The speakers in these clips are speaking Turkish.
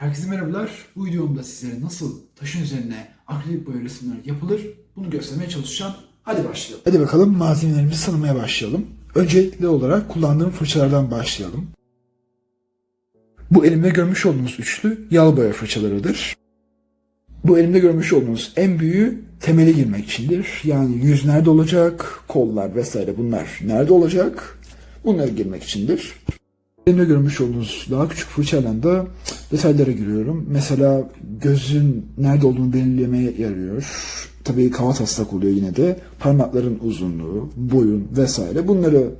Herkese merhabalar. Bu videomda sizlere nasıl taşın üzerine akrilik boya resimler yapılır bunu göstermeye çalışacağım. Hadi başlayalım. Hadi bakalım malzemelerimizi tanımaya başlayalım. Öncelikli olarak kullandığım fırçalardan başlayalım. Bu elimde görmüş olduğunuz üçlü yağ boya fırçalarıdır. Bu elimde görmüş olduğunuz en büyüğü temeli girmek içindir. Yani yüz nerede olacak, kollar vesaire bunlar nerede olacak bunları girmek içindir. Elimde görmüş olduğunuz daha küçük fırçayla da detaylara giriyorum. Mesela gözün nerede olduğunu belirlemeye yarıyor. Tabii kafa taslak oluyor yine de. Parmakların uzunluğu, boyun vesaire bunları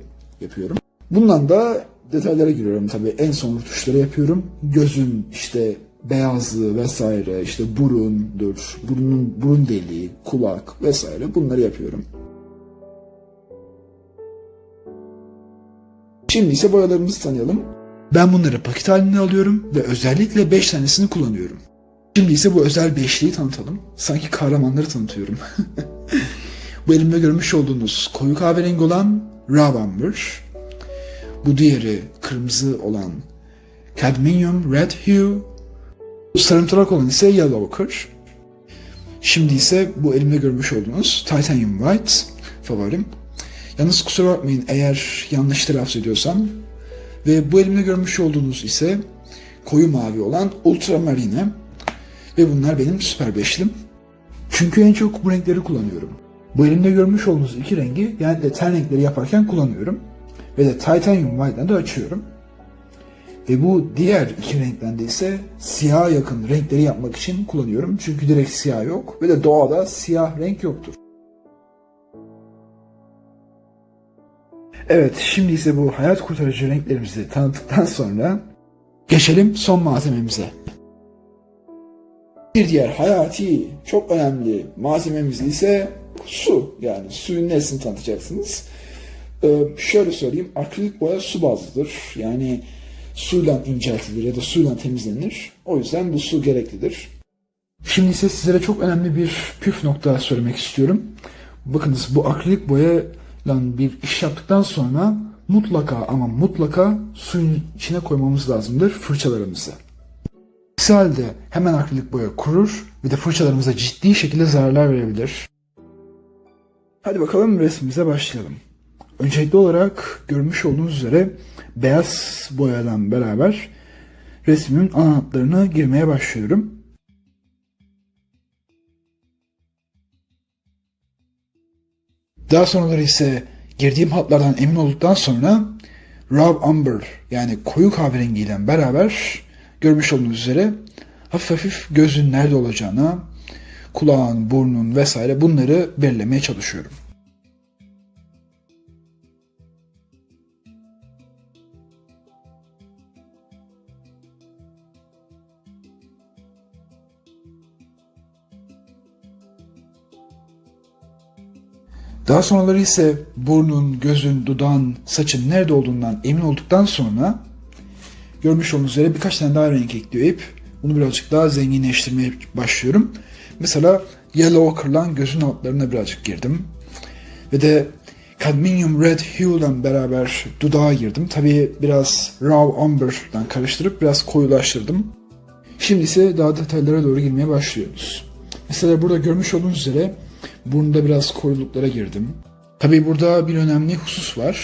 yapıyorum. Bundan da detaylara giriyorum tabii. En son tuşları yapıyorum. Gözün işte beyazlığı vesaire, işte burundur, burunun burun deliği, kulak vesaire bunları yapıyorum. Şimdi ise boyalarımızı tanıyalım. Ben bunları paket halinde alıyorum ve özellikle 5 tanesini kullanıyorum. Şimdi ise bu özel beşliği tanıtalım. Sanki kahramanları tanıtıyorum. bu elimde görmüş olduğunuz koyu kahverengi olan Raw Amber. Bu diğeri kırmızı olan Cadmium Red Hue. Bu sarımtırak olan ise Yellow Ochre. Şimdi ise bu elimde görmüş olduğunuz Titanium White favorim. Yalnız kusura bakmayın eğer yanlış telaffuz ediyorsam. Ve bu elimde görmüş olduğunuz ise koyu mavi olan Ultramarine. Ve bunlar benim süper beşlim. Çünkü en çok bu renkleri kullanıyorum. Bu elimde görmüş olduğunuz iki rengi yani de ten renkleri yaparken kullanıyorum. Ve de Titanium White'den de açıyorum. Ve bu diğer iki renkten de ise siyah yakın renkleri yapmak için kullanıyorum. Çünkü direkt siyah yok ve de doğada siyah renk yoktur. Evet, şimdi ise bu hayat kurtarıcı renklerimizi tanıttıktan sonra geçelim son malzememize. Bir diğer hayati, çok önemli malzememiz ise su. Yani suyun nesini tanıtacaksınız. Ee, şöyle söyleyeyim, akrilik boya su bazlıdır. Yani suyla inceltilir ya da suyla temizlenir. O yüzden bu su gereklidir. Şimdi ise sizlere çok önemli bir püf nokta söylemek istiyorum. Bakınız bu akrilik boya bir iş yaptıktan sonra mutlaka ama mutlaka suyun içine koymamız lazımdır fırçalarımızı. Aksi halde hemen akrilik boya kurur ve de fırçalarımıza ciddi şekilde zararlar verebilir. Hadi bakalım resmimize başlayalım. Öncelikli olarak görmüş olduğunuz üzere beyaz boyadan beraber resmimin ana hatlarına girmeye başlıyorum. Daha sonraları ise girdiğim hatlardan emin olduktan sonra Raw Amber yani koyu kahverengi ile beraber görmüş olduğunuz üzere hafif hafif gözün nerede olacağına, kulağın, burnun vesaire bunları belirlemeye çalışıyorum. Daha sonraları ise burnun, gözün, dudağın, saçın nerede olduğundan emin olduktan sonra görmüş olduğunuz üzere birkaç tane daha renk ekleyip bunu birazcık daha zenginleştirmeye başlıyorum. Mesela Yellow Ochre'la gözün altlarına birazcık girdim. Ve de Cadmium Red Hue'la beraber dudağa girdim. Tabii biraz Raw Amber'dan karıştırıp biraz koyulaştırdım. Şimdi ise daha detaylara doğru girmeye başlıyoruz. Mesela burada görmüş olduğunuz üzere Burnunda biraz koyuluklara girdim. Tabii burada bir önemli husus var.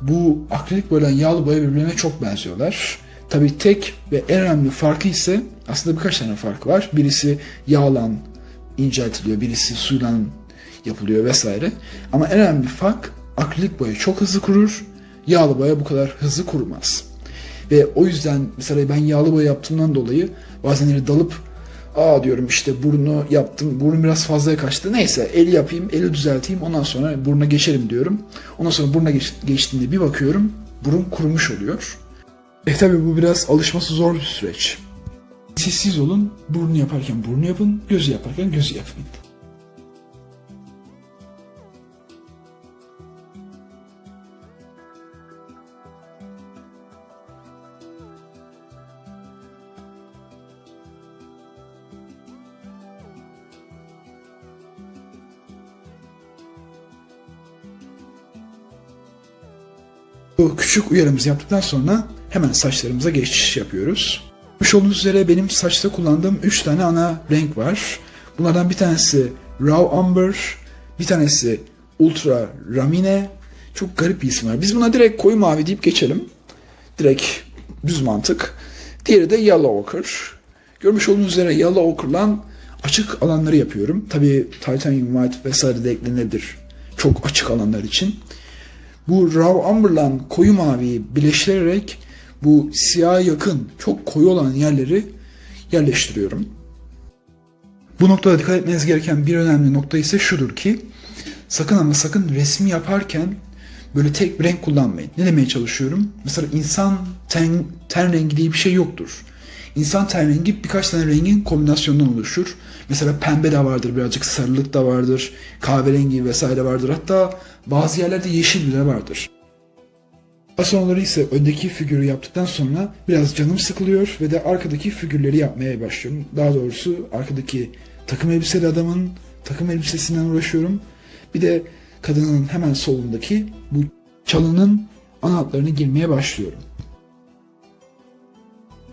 Bu akrilik ile yağlı boya birbirine çok benziyorlar. Tabii tek ve en önemli farkı ise aslında birkaç tane farkı var. Birisi yağlan inceltiliyor, birisi suyla yapılıyor vesaire. Ama en önemli fark akrilik boya çok hızlı kurur, yağlı boya bu kadar hızlı kurumaz. Ve o yüzden mesela ben yağlı boya yaptığımdan dolayı bazenleri dalıp Aa diyorum işte burnu yaptım. Burnum biraz fazla kaçtı. Neyse eli yapayım, eli düzelteyim. Ondan sonra buruna geçerim diyorum. Ondan sonra buruna geç, geçtiğinde bir bakıyorum. Burun kurumuş oluyor. E tabi bu biraz alışması zor bir süreç. Sessiz olun. Burnu yaparken burnu yapın. Gözü yaparken gözü yapın. Bu küçük uyarımızı yaptıktan sonra hemen saçlarımıza geçiş yapıyoruz. Görmüş olduğunuz üzere benim saçta kullandığım 3 tane ana renk var. Bunlardan bir tanesi Raw Amber, bir tanesi Ultra Ramine. Çok garip bir isim var. Biz buna direkt koyu mavi deyip geçelim. Direkt düz mantık. Diğeri de Yellow Ochre. Görmüş olduğunuz üzere Yellow Ochre'lan açık alanları yapıyorum. Tabii Titanium White vesaire de eklenebilir. Çok açık alanlar için. Bu Raw Amber'la koyu maviyi birleştirerek bu siyaha yakın, çok koyu olan yerleri yerleştiriyorum. Bu noktada dikkat etmeniz gereken bir önemli nokta ise şudur ki sakın ama sakın resmi yaparken böyle tek renk kullanmayın. Ne demeye çalışıyorum? Mesela insan ten, ten rengi diye bir şey yoktur. İnsan ten rengi birkaç tane rengin kombinasyonundan oluşur. Mesela pembe de vardır, birazcık sarılık da vardır, kahverengi vesaire vardır. Hatta bazı yerlerde yeşil bile vardır. Daha sonraları ise öndeki figürü yaptıktan sonra biraz canım sıkılıyor ve de arkadaki figürleri yapmaya başlıyorum. Daha doğrusu arkadaki takım elbiseli adamın takım elbisesinden uğraşıyorum. Bir de kadının hemen solundaki bu çalının ana hatlarını girmeye başlıyorum.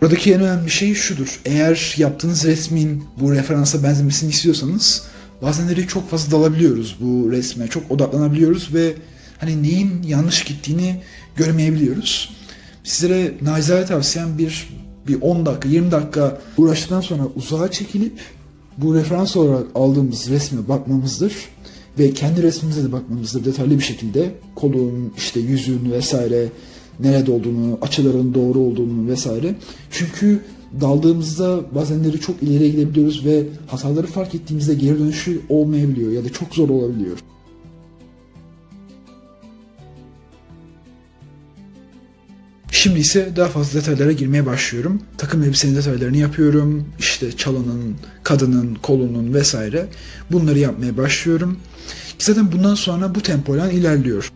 Buradaki en önemli şey şudur. Eğer yaptığınız resmin bu referansa benzemesini istiyorsanız bazenleri çok fazla dalabiliyoruz bu resme. Çok odaklanabiliyoruz ve hani neyin yanlış gittiğini göremeyebiliyoruz. Sizlere naizane tavsiyem bir bir 10 dakika 20 dakika uğraştıktan sonra uzağa çekilip bu referans olarak aldığımız resme bakmamızdır ve kendi resmimize de bakmamızdır detaylı bir şekilde kolun işte yüzün vesaire nerede olduğunu açıların doğru olduğunu vesaire çünkü daldığımızda bazenleri çok ileriye gidebiliyoruz ve hataları fark ettiğimizde geri dönüşü olmayabiliyor ya da çok zor olabiliyor. Şimdi ise daha fazla detaylara girmeye başlıyorum. Takım elbisenin detaylarını yapıyorum. İşte çalının, kadının, kolunun vesaire. Bunları yapmaya başlıyorum. Zaten bundan sonra bu tempoyla ilerliyor.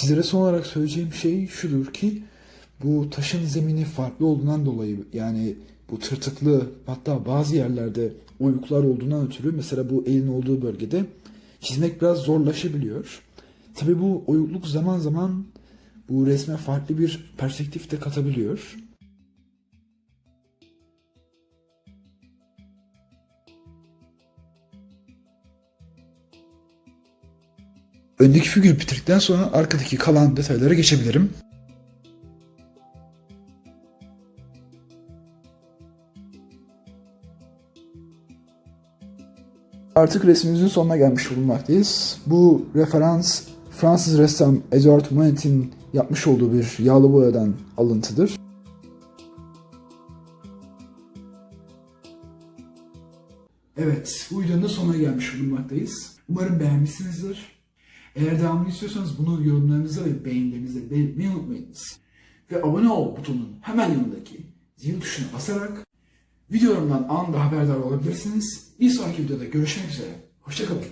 Sizlere son olarak söyleyeceğim şey şudur ki bu taşın zemini farklı olduğundan dolayı yani bu tırtıklı hatta bazı yerlerde oyuklar olduğundan ötürü mesela bu elin olduğu bölgede çizmek biraz zorlaşabiliyor. Tabi bu oyukluk zaman zaman bu resme farklı bir perspektif de katabiliyor. Öndeki figür bitirdikten sonra arkadaki kalan detaylara geçebilirim. Artık resmimizin sonuna gelmiş bulunmaktayız. Bu referans Fransız ressam Edouard Manet'in yapmış olduğu bir yağlı boyadan alıntıdır. Evet, bu videonun da sonuna gelmiş bulunmaktayız. Umarım beğenmişsinizdir. Eğer devamını istiyorsanız bunu yorumlarınızda ve beğenilerinizde belirtmeyi unutmayınız. Ve abone ol butonunun hemen yanındaki zil tuşuna basarak videolarımdan anında haberdar olabilirsiniz. Bir sonraki videoda görüşmek üzere. Hoşçakalın.